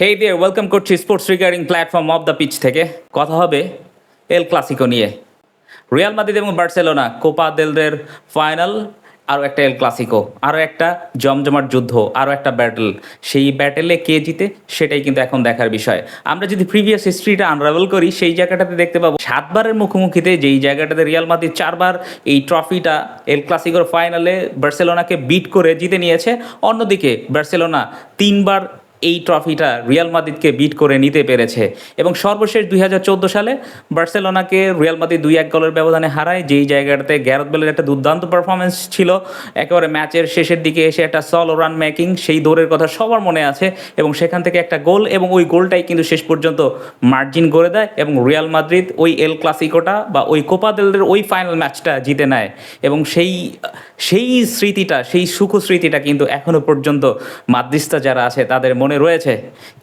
হেই দিয়ে ওয়েলকাম করছি sports regarding platform of the pitch থেকে। কথা হবে এল ক্লাসিকো নিয়ে। রিয়াল মাদ্রিদ এবং বার্সেলোনা কোপা দেলদের ফাইনাল আরও একটা এল ক্লাসিকো আরও একটা জমজমাট যুদ্ধ, আরও একটা ব্যাটেল সেই ব্যাটেলে কে জিতে, সেটাই কিন্তু এখন দেখার বিষয়। আমরা যদি প্রিভিয়াস হিস্ট্রিটা আনরাভেল করি, সেই জায়গাটাতে দেখতে পাবো, সাতবারের মুখোমুখিতে যেই জায়গাটাতে রিয়াল মাদ্রিদ চারবার এই ট্রফিটা এল ক্লাসিকোর ফাইনালে বার্সেলোনাকে বিট করে জিতে নিয়েছে। অন্যদিকে বার্সেলোনা তিনবার এই ট্রফিটা রিয়াল মাদ্রিদকে বিট করে নিতে পেরেছে। এবং সর্বশেষ দু হাজার চোদ্দ সালে বার্সেলোনাকে রিয়াল মাদ্রিদ দুই এক গোলের ব্যবধানে হারায়, যেই জায়গাটাতে গ্যারত বেলের একটা দুর্দান্ত পারফরমেন্স ছিল। একেবারে ম্যাচের শেষের দিকে এসে একটা সল রান মেকিং সেই দৌড়ের কথা সবার মনে আছে এবং সেখান থেকে একটা গোল এবং ওই গোলটাই কিন্তু শেষ পর্যন্ত মার্জিন করে দেয় এবং রিয়াল মাদ্রিদ ওই এল ক্লাসিকোটা বা ওই কোপা দেলদের ওই ফাইনাল ম্যাচটা জিতে নেয়। এবং সেই সেই স্মৃতিটা, সেই সুখ স্মৃতিটা কিন্তু এখনও পর্যন্ত মাদ্রিস্তা যারা আছে তাদের মনে রয়েছে।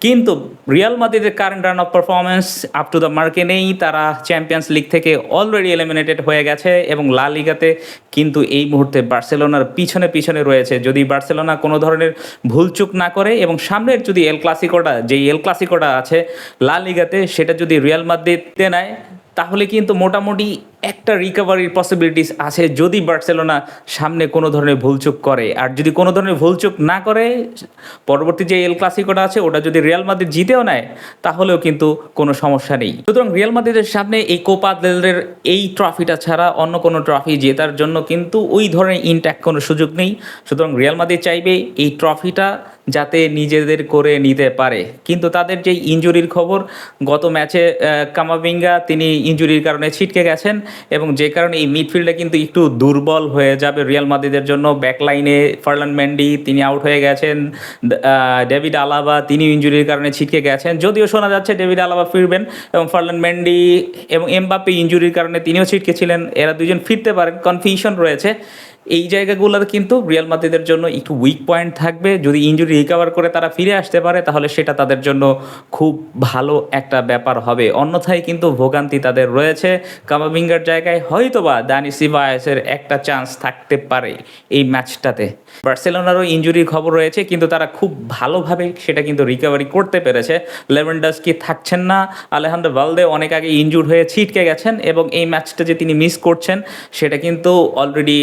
কিন্তু রিয়াল মাদ্রিদের current run of performance up to the মার্কে নেই তারা চ্যাম্পিয়ন্স লিগ থেকে অলরেডি এলিমিনেটেড হয়ে গেছে এবং লা লিগাতে কিন্তু এই মুহূর্তে বার্সেলোনার পিছনে পিছনে রয়েছে। যদি বার্সেলোনা কোনো ধরনের ভুলচুক না করে এবং সামনের যদি এল ক্লাসিকোটা যেই এল ক্লাসিকোটা আছে লা লিগাতে সেটা যদি রিয়াল মাদ্রিদ নেয় তাহলে কিন্তু মোটামুটি একটা রিকভারির পসিবিলিটিস আছে যদি বার্সেলোনা সামনে কোনো ধরনের ভুলচুক করে। আর যদি কোনো ধরনের ভুলচুক না করে, পরবর্তী যে এল ক্লাসিকোটা আছে, ওটা যদি রিয়াল মাদ্রিদ জিতেও নেয়, তাহলেও কিন্তু কোনো সমস্যা নেই। সুতরাং রিয়াল মাদ্রিদের সামনে এই কোপা দেলের এই ট্রফিটা ছাড়া অন্য কোনো ট্রফি জেতার জন্য কিন্তু ওই ধরনের ইনট্যাক্ট কোনো সুযোগ নেই। সুতরাং রিয়াল মাদ্রিদ চাইবে এই ট্রফিটা যাতে নিজেদের করে নিতে পারে। কিন্তু তাদের যে ইঞ্জুরির খবর, গত ম্যাচে কামাবিঙ্গা তিনি ইঞ্জুরির কারণে ছিটকে গেছেন এবং যে কারণে এই মিডফিল্ডে কিন্তু একটু দুর্বল হয়ে যাবে রিয়াল মাদ্রিদের জন্য। ব্যাকলাইনে ফার্লান ম্যান্ডি তিনি আউট হয়ে গেছেন। ডেভিড আলাবা তিনি ইঞ্জুরির কারণে ছিটকে গেছেন। যদিও শোনা যাচ্ছে ডেভিড আলাবা ফিরবেন এবং ফার্লান ম্যান্ডি এবং এমবাপ্পে ইঞ্জুরির কারণে তিনিও ছিটকে ছিলেন। এরা দুজন ফিরতে পারেন, কনফিউশন রয়েছে। এই জায়গাগুলোতে কিন্তু রিয়াল মাদ্রিদের জন্য একটু উইক পয়েন্ট থাকবে। যদি ইঞ্জুরি রিকভার করে তারা ফিরে আসতে পারে, তাহলে সেটা তাদের জন্য খুব ভালো একটা ব্যাপার হবে। অন্যথায় কিন্তু ভোগান্তি তাদের রয়েছে। কামাবিঙ্গার জায়গায় হয়তোবা দানি সিভায়াসের একটা চান্স থাকতে পারে এই ম্যাচটাতে বার্সেলোনারও ইঞ্জুরির খবর রয়েছে, কিন্তু তারা খুব ভালোভাবে সেটা কিন্তু রিকভারি করতে পেরেছে। লেভেন্ডাসকি থাকছেন না। আলেহান্দ্র ভালদে অনেক আগে ইনজুর হয়ে ছিটকে গেছেন এবং এই ম্যাচটা যে তিনি মিস করছেন, সেটা কিন্তু অলরেডি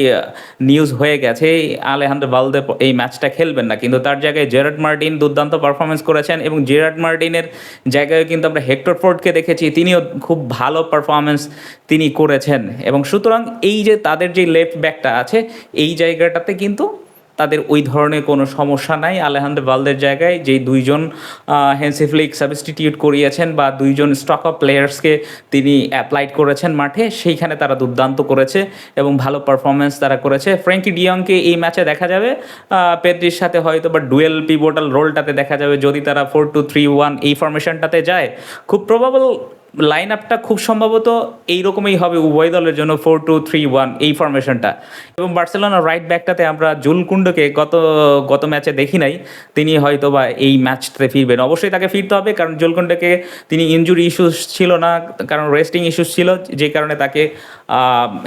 নিউজ হয়ে গেছে। আলেহান্দ্র বালদে এই ম্যাচটা খেলবেন না। কিন্তু তার জায়গায় জেরার্ড মার্টিন দুর্দান্ত পারফরমেন্স করেছেন এবং জেরার্ড মার্টিনের জায়গায় কিন্তু আমরা হেক্টর ফোর্ডকে দেখেছি। তিনিও খুব ভালো পারফরমেন্স তিনি করেছেন। এবং সুতরাং এই যে তাদের যে লেফট ব্যাকটা আছে, এই জায়গাটাতে কিন্তু তাদের ওই ধরনের কোনো সমস্যা নাই। আলেহান্দ্র বালদের জায়গায় যেই দুইজন হ্যান্সিফ্লিক সাবস্টিটিউট করিয়েছেন বা দুইজন স্টক অফ প্লেয়ার্সকে তিনি অ্যাপ্লাইড করেছেন মাঠে, সেইখানে তারা দুর্দান্ত করেছে এবং ভালো পারফরমেন্স তারা করেছে। ফ্র্যাঙ্কি ডিয়ংকে এই ম্যাচে দেখা যাবে। পেদ্রির সাথে হয়তো বা ডুয়েল পিভোটাল রোলটাতে দেখা যাবে। যদি তারা ফোর টু থ্রি ওয়ান এই ফরমেশনটাতে যায়, খুব প্রবাবল লাইন আপটা খুব সম্ভবত এইরকমই হবে উভয় দলের জন্য ফোর টু থ্রি ওয়ান এই ফরমেশনটা এবং বার্সেলোনা রাইট ব্যাকটাতে আমরা জুল জুলকুন্ডকে গত গত ম্যাচে দেখি নাই। তিনি হয়তো বা এই ম্যাচটাতে ফিরবেন। অবশ্যই তাকে ফিরতে হবে, কারণ জুলকুন্ডকে তিনি ইঞ্জুরি ইস্যুস ছিল না, কারণ রেস্টিং ইস্যুস ছিল, যে কারণে তাকে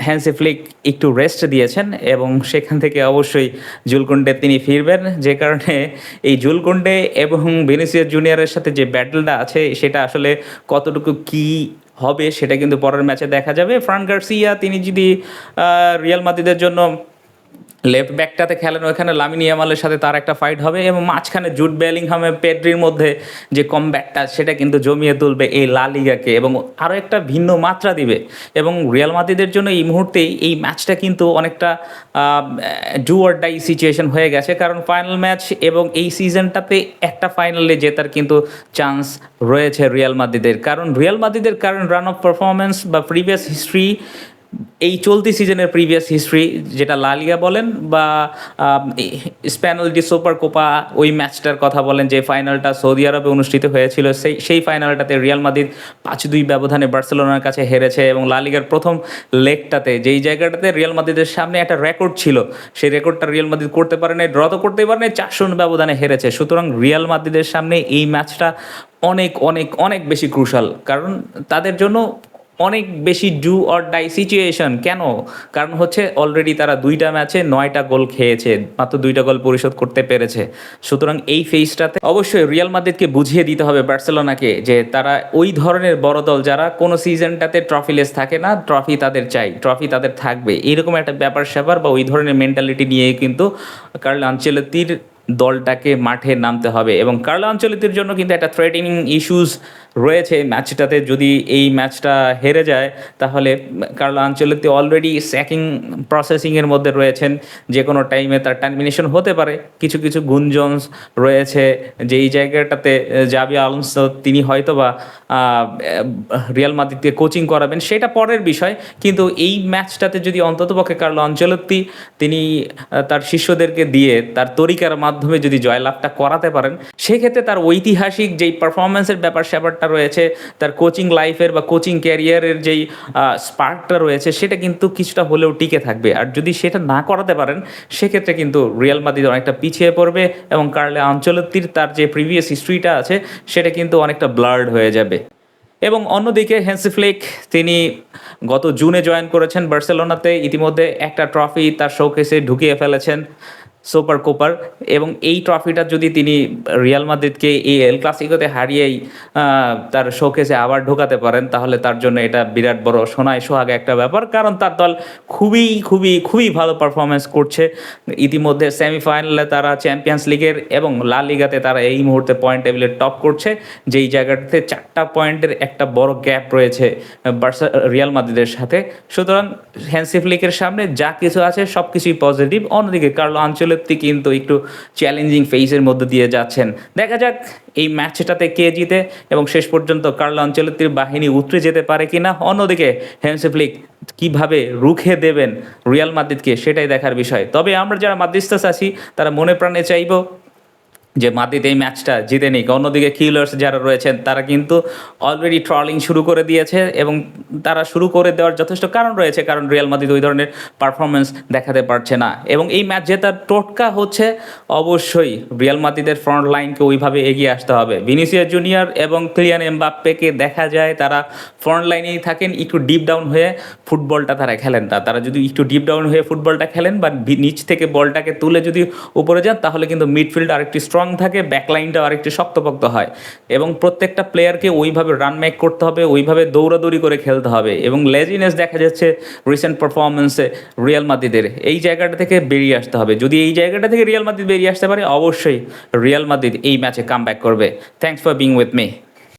হ্যান্সি ফ্লিক একটু রেস্ট দিয়েছেন এবং সেখান থেকে অবশ্যই জুলকুন্ডে তিনি ফিরবেন। যে কারণে এই জুলকুন্ডে এবং বেনিসিয়াস জুনিয়রের সাথে যে ব্যাটেলটা আছে, সেটা আসলে কতটুকু কি হবে সেটা কিন্তু পরের ম্যাচে দেখা যাবে। ফ্রান গার্সিয়া তিনি যদি রিয়াল মাদ্রিদের জন্য লেফট ব্যাকটাতে খেলেন ওখানে লামিনী ইয়ামালের সাথে তার একটা ফাইট হবে এবং মাঝখানে জুট বেলিংহামে পেড্রির মধ্যে যে কমব্যাকটা সেটা কিন্তু জমিয়ে তুলবে এই লা লিগাকে এবং আরও একটা ভিন্ন মাত্রা দিবে এবং রিয়াল মাদ্রিদের জন্য এই মুহূর্তেই এই ম্যাচটা কিন্তু অনেকটা ডু অর ডাই সিচুয়েশন হয়ে গেছে। কারণ ফাইনাল ম্যাচ এবং এই সিজনটাতে একটা ফাইনালে জেতার কিন্তু চান্স রয়েছে রিয়াল মাদ্রিদের। কারণ রিয়াল মাদ্রিদের কারণ রান অফ পারফরমেন্স বা প্রিভিয়াস হিস্ট্রি এই চলতি সিজনের প্রিভিয়াস হিস্ট্রি যেটা লালিগা বলেন বা স্প্যানল ডি সুপার কোপা, ওই ম্যাচটার কথা বলেন, যে ফাইনালটা সৌদি আরবে অনুষ্ঠিত হয়েছিল, সেই সেই ফাইনালটাতে রিয়াল মাদ্রিদ পাঁচ দুই ব্যবধানে বার্সেলোনার কাছে হেরেছে এবং লালিগার প্রথম লেগটাতে, যেই জায়গাটাতে রিয়াল মাদ্রিদের সামনে একটা রেকর্ড ছিল, সেই রেকর্ডটা রিয়াল মাদ্রিদ করতে পারে নাই ড্র তো করতেই পারে নাই চারশো ব্যবধানে হেরেছে। সুতরাং রিয়াল মাদ্রিদের সামনে এই ম্যাচটা অনেক অনেক অনেক বেশি ক্রুশাল কারণ তাদের জন্য অনেক বেশি ডু অর ডাই সিচুয়েশন কেন? কারণ হচ্ছে অলরেডি তারা দুইটা ম্যাচে নয়টা গোল খেয়েছে, মাত্র দুইটা গোল পরিশোধ করতে পেরেছে। সুতরাং এই ফেজটাতে অবশ্যই রিয়াল মাদ্রিদকে বুঝিয়ে দিতে হবে বার্সেলোনাকে যে তারা ওই ধরনের বড় দল যারা কোনো সিজনটাতে ট্রফিলেস থাকে না ট্রফি তাদের চাই ট্রফি তাদের থাকবে। এরকম একটা ব্যাপার স্যাপার বা ওই ধরনের মেন্টালিটি নিয়ে কিন্তু কার্ল আঞ্চেলতির দলটাকে মাঠে নামতে হবে এবং কার্লা আঞ্চলিতির জন্য কিন্তু একটা থ্রেটিং ইস্যুস রয়েছে ম্যাচটাতে যদি এই ম্যাচটা হেরে যায়, তাহলে কার্লা আঞ্চলিতি অলরেডি স্যাকিং প্রসেসিংয়ের মধ্যে রয়েছেন। যে কোনো টাইমে তার টার্মিনেশন হতে পারে। কিছু কিছু গুঞ্জনস রয়েছে যে এই জায়গাটাতে জাবি আলমস তিনি হয়তো বা রিয়াল মাদ্রিদকে কোচিং করাবেন, সেটা পরের বিষয়। কিন্তু এই ম্যাচটাতে যদি অন্ততপক্ষে কার্ল আঞ্চলত্তি তিনি তার শিষ্যদেরকে দিয়ে, তার তরিকার মাধ্যমে যদি জয়লাভটা করাতে পারেন, সেক্ষেত্রে তার ঐতিহাসিক যেই পারফরমেন্সের ব্যাপার স্যাপারটা রয়েছে, তার কোচিং লাইফের বা কোচিং ক্যারিয়ারের যেই স্পার্কটা রয়েছে, সেটা কিন্তু কিছুটা হলেও টিকে থাকবে। আর যদি সেটা না করাতে পারেন, সেক্ষেত্রে কিন্তু রিয়াল মাদ্রিদ অনেকটা পিছিয়ে পড়বে এবং কার্লে আঞ্চলত্তির তার যে প্রিভিয়াস হিস্ট্রিটা আছে, সেটা কিন্তু অনেকটা ব্লার্ড হয়ে যাবে। এবং অন্যদিকে হ্যান্সিফ্লিক তিনি গত জুনে জয়েন করেছেন বার্সেলোনাতে ইতিমধ্যে একটা ট্রফি তার শোকেসে ঢুকিয়ে ফেলেছেন। সুপার কোপার এবং এই ট্রফিটা যদি তিনি রিয়াল মাদ্রিদকে এই এল ক্লাসিকোতে হারিয়েই তার শোকেসে আবার ঢোকাতে পারেন, তাহলে তার জন্য এটা বিরাট বড় সোনায় সোহাগে একটা ব্যাপার। কারণ তার দল খুবই খুবই খুবই ভালো পারফরমেন্স করছে। ইতিমধ্যে সেমিফাইনালে তারা চ্যাম্পিয়ন্স লিগের এবং লা লিগাতে তারা এই মুহূর্তে পয়েন্ট টেবিলে টপ করছে। যেই জায়গাটাতে চারটা পয়েন্টের একটা বড় গ্যাপ রয়েছে বার্সা রিয়াল মাদ্রিদের সাথে। সুতরাং হ্যান্সি ফ্লিকের সামনে যা কিছু আছে সব কিছুই পজিটিভ অন্যদিকে কার্লো আঞ্চলেত্তি কিন্তু একটু চ্যালেঞ্জিং ফেজের মধ্যে দিয়ে যাচ্ছেন। দেখা যাক এই ম্যাচটাতে কে জিতে এবং শেষ পর্যন্ত কার্লো আঞ্চলেত্তির বাহিনী উতরে যেতে পারে কিনা। অন্যদিকে হ্যান্সি ফ্লিক কীভাবে রুখে দেবেন রিয়াল মাদ্রিদকে সেটাই দেখার বিষয়। তবে আমরা যারা মাদ্রিস্তাস আছি, তারা মনে প্রাণে চাইব যে মাদ্রিদ এই ম্যাচটা জিতে নিক। অন্যদিকে কিলার্স যারা রয়েছেন, তারা কিন্তু অলরেডি ট্রলিং শুরু করে দিয়েছে এবং তারা শুরু করে দেওয়ার যথেষ্ট কারণ রয়েছে, কারণ রিয়াল মাদ্রিদ ওই ধরনের পারফরমেন্স দেখাতে পারছে না। এবং এই ম্যাচ জেতার টোটকা হচ্ছে অবশ্যই রিয়াল মাদ্রিদের ফ্রন্ট লাইনকে ওইভাবে এগিয়ে আসতে হবে। ভিনিসিয়া জুনিয়র এবং ক্লিয়ান এমবাপ্পেকে দেখা যায়, তারা ফ্রন্ট লাইনেই থাকেন, একটু ডিপ ডাউন হয়ে ফুটবলটা তারা খেলেন না। তারা যদি একটু ডিপ ডাউন হয়ে ফুটবলটা খেলেন বা নিচ থেকে বলটাকে তুলে যদি উপরে যান, তাহলে কিন্তু মিডফিল্ড আরেকটি স্ট্রং থাকে ব্যাকলাইনটা আরেকটি শক্তপোক্ত হয়। এবং প্রত্যেকটা প্লেয়ারকে ওইভাবে রান মেক করতে হবে, ওইভাবে দৌড়াদৌড়ি করে খেলতে হবে এবং লেজিনেস দেখা যাচ্ছে রিসেন্ট পারফরমেন্সে রিয়াল মাদ্রিদের এই জায়গাটা থেকে বেরিয়ে আসতে হবে। যদি এই জায়গাটা থেকে রিয়াল মাদ্রিদ বেরিয়ে আসতে পারে, অবশ্যই রিয়াল মাদ্রিদ এই ম্যাচে কাম করবে। Thanks for being with me